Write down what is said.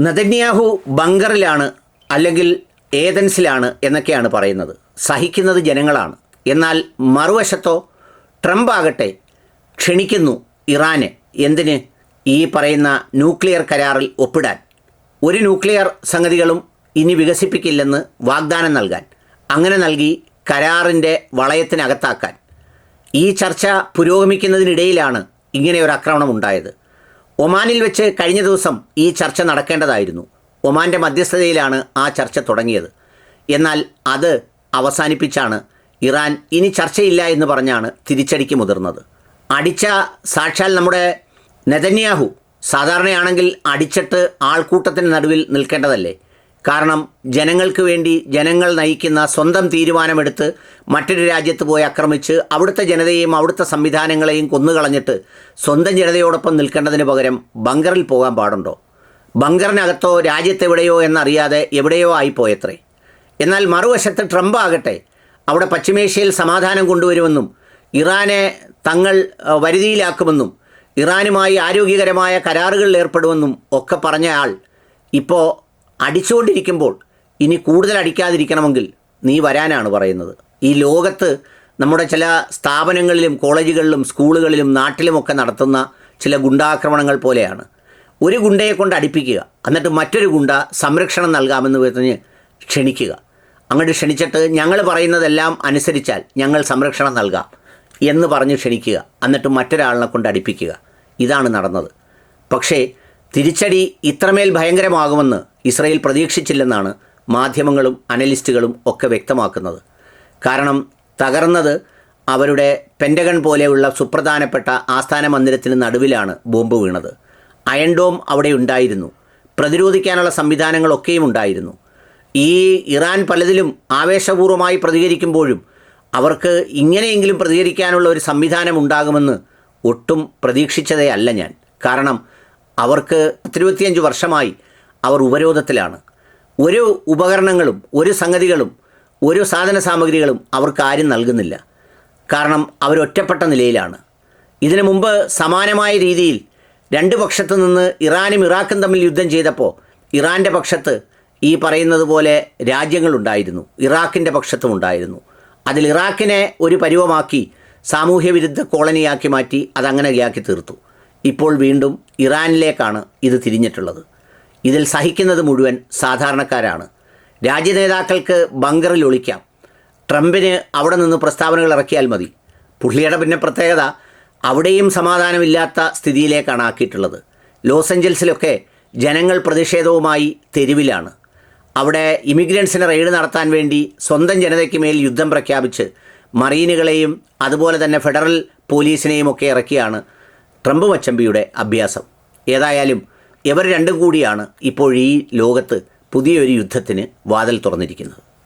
Netanyahu ബങ്കറിലാണ് അല്ലെങ്കിൽ ഏതൻസിലാണ് എന്നൊക്കെയാണ് പറയുന്നത്. സഹിക്കുന്നത് ജനങ്ങളാണ്. എന്നാൽ മറുവശത്തോ ട്രംപ് ആകട്ടെ ക്ഷണിക്കുന്നു ഇറാന്. എന്തിന്? ഈ പറയുന്ന ന്യൂക്ലിയർ കരാറിൽ ഒപ്പിടാൻ. ഒരു ന്യൂക്ലിയർ സംഗതികളും ഇനി വികസിപ്പിക്കില്ലെന്ന് വാഗ്ദാനം നൽകാൻ. അങ്ങനെ നൽകി കരാറിന്റെ വളയത്തിനകത്താക്കാൻ. ഈ ചർച്ച പുരോഗമിക്കുന്നതിനിടയിലാണ് ഇങ്ങനെ ഒരു ആക്രമണം ഉണ്ടായത്. ഒമാനിൽ വെച്ച് കഴിഞ്ഞ ദിവസം ഈ ചർച്ച നടക്കേണ്ടതായിരുന്നു. ഒമാന്റെ മധ്യസ്ഥതയിലാണ് ആ ചർച്ച തുടങ്ങിയത്. എന്നാൽ അത് അവസാനിപ്പിച്ചാണ് ഇറാൻ ഇനി ചർച്ചയില്ല എന്ന് പറഞ്ഞാണ് തിരിച്ചടിക്ക് മുതിർന്നത്. അടിച്ച സാക്ഷാൽ നമ്മുടെ നെതന്യാഹു സാധാരണയാണെങ്കിൽ അടിച്ചിട്ട് ആൾക്കൂട്ടത്തിന് നടുവിൽ നിൽക്കേണ്ടതല്ലേ? കാരണം ജനങ്ങൾക്ക് വേണ്ടി ജനങ്ങൾ നയിക്കുന്ന സ്വന്തം തീരുമാനമെടുത്ത് മറ്റൊരു രാജ്യത്ത് പോയി ആക്രമിച്ച് അവിടുത്തെ ജനതയെയും അവിടുത്തെ സംവിധാനങ്ങളെയും കൊന്നുകളഞ്ഞിട്ട് സ്വന്തം ജനതയോടൊപ്പം നിൽക്കേണ്ടതിന് പകരം ബങ്കറിൽ പോകാൻ പാടുണ്ടോ? ബങ്കറിനകത്തോ രാജ്യത്തെവിടെയോ എന്നറിയാതെ എവിടെയോ ആയിപ്പോയത്രേ. എന്നാൽ മറുവശത്ത് ട്രംപ് ആകട്ടെ അവിടെ പശ്ചിമേഷ്യയിൽ സമാധാനം കൊണ്ടുവരുമെന്നും ഇറാനെ തങ്ങൾ വരുതിയിലാക്കുമെന്നും ഇറാനുമായി ആരോഗ്യകരമായ കരാറുകളിൽ ഏർപ്പെടുമെന്നും ഒക്കെ പറഞ്ഞയാൾ ഇപ്പോൾ അടിച്ചുകൊണ്ടിരിക്കുമ്പോൾ ഇനി കൂടുതൽ അടിക്കാതിരിക്കണമെങ്കിൽ നീ വരാനാണ് പറയുന്നത്. ഈ ലോകത്ത് നമ്മുടെ ചില സ്ഥാപനങ്ങളിലും കോളേജുകളിലും സ്കൂളുകളിലും നാട്ടിലുമൊക്കെ നടത്തുന്ന ചില ഗുണ്ടാക്രമണങ്ങൾ പോലെയാണ്. ഒരു ഗുണ്ടയെ കൊണ്ട് അടിപ്പിക്കുക എന്നിട്ട് മറ്റൊരു ഗുണ്ട സംരക്ഷണം നൽകാമെന്ന് പറഞ്ഞ് ക്ഷണിക്കുക. അങ്ങോട്ട് ക്ഷണിച്ചിട്ട് ഞങ്ങൾ പറയുന്നതെല്ലാം അനുസരിച്ചാൽ ഞങ്ങൾ സംരക്ഷണം നൽകാം എന്ന് പറഞ്ഞ് ക്ഷണിക്കുക എന്നിട്ട് മറ്റൊരാളിനെ കൊണ്ട് അടിപ്പിക്കുക. ഇതാണ് നടന്നത്. പക്ഷേ തിരിച്ചടി ഇത്രമേൽ ഭയങ്കരമാകുമെന്ന് ഇസ്രയേൽ പ്രതീക്ഷിച്ചില്ലെന്നാണ് മാധ്യമങ്ങളും അനലിസ്റ്റുകളും ഒക്കെ വ്യക്തമാക്കുന്നത്. കാരണം തകർന്നത് അവരുടെ പെന്റഗൺ പോലെയുള്ള സുപ്രധാനപ്പെട്ട ആസ്ഥാന മന്ദിരത്തിന് നടുവിലാണ് ബോംബ് വീണത്. അയൺഡോം അവിടെ ഉണ്ടായിരുന്നു. പ്രതിരോധിക്കാനുള്ള സംവിധാനങ്ങളൊക്കെയും ഉണ്ടായിരുന്നു. ഈ ഇറാൻ പലതിലും ആവേശപൂർവമായി പ്രതികരിക്കുമ്പോഴും അവർക്ക് ഇങ്ങനെയെങ്കിലും പ്രതികരിക്കാനുള്ള ഒരു സംവിധാനം ഉണ്ടാകുമെന്ന് ഒട്ടും പ്രതീക്ഷിച്ചതേ അല്ല ഞാൻ. കാരണം അവർക്ക് ഇരുപത്തിയഞ്ച് വർഷമായി അവർ ഉപരോധത്തിലാണ്. ഒരു ഉപകരണങ്ങളും ഒരു സംഗതികളും ഒരു സാധന സാമഗ്രികളും അവർക്ക് ആരും നൽകുന്നില്ല. കാരണം അവരൊറ്റപ്പെട്ട നിലയിലാണ്. ഇതിനു മുമ്പ് സമാനമായ രീതിയിൽ രണ്ട് പക്ഷത്തു നിന്ന് ഇറാനും ഇറാഖും തമ്മിൽ യുദ്ധം ചെയ്തപ്പോൾ ഇറാന്റെ പക്ഷത്ത് ഈ പറയുന്നത് പോലെ രാജ്യങ്ങളുണ്ടായിരുന്നു ഇറാഖിന്റെ പക്ഷത്തും ഉണ്ടായിരുന്നു. അതിൽ ഇറാഖിനെ ഒരു പരുവമാക്കി സാമൂഹ്യ വിരുദ്ധ കോളനിയാക്കി മാറ്റി അതങ്ങനെയാക്കി തീർത്തു. ഇപ്പോൾ വീണ്ടും ഇറാനിലേക്കാണ് ഇത് തിരിഞ്ഞിട്ടുള്ളത്. ഇതിൽ സഹിക്കുന്നത് മുഴുവൻ സാധാരണക്കാരാണ്. രാജ്യനേതാക്കൾക്ക് ബങ്കറിൽ ഒളിക്കാം. ട്രംപിന് അവിടെ നിന്ന് പ്രസ്താവനകൾ ഇറക്കിയാൽ മതി. പുള്ളിയുടെ പിന്നെ പ്രത്യേകത അവിടെയും സമാധാനമില്ലാത്ത സ്ഥിതിയിലേക്കാണ് ആക്കിയിട്ടുള്ളത്. ലോസ് ഏഞ്ചൽസിലൊക്കെ ജനങ്ങൾ പ്രതിഷേധവുമായി തെരുവിലാണ്. അവിടെ ഇമിഗ്രൻസിന് റെയ്ഡ് നടത്താൻ വേണ്ടി സ്വന്തം ജനതയ്ക്ക് മേൽ യുദ്ധം പ്രഖ്യാപിച്ച് മറീനുകളെയും അതുപോലെ തന്നെ ഫെഡറൽ പോലീസിനെയും ഒക്കെ ഇറക്കിയാണ് ട്രംപ് മച്ചമ്പിയുടെ അഭ്യാസം. ഏതായാലും ഇവർ രണ്ടും കൂടിയാണ് ഇപ്പോൾ ഈ ലോകത്ത് പുതിയൊരു യുദ്ധത്തിന് വാതിൽ തുറന്നിരിക്കുന്നത്.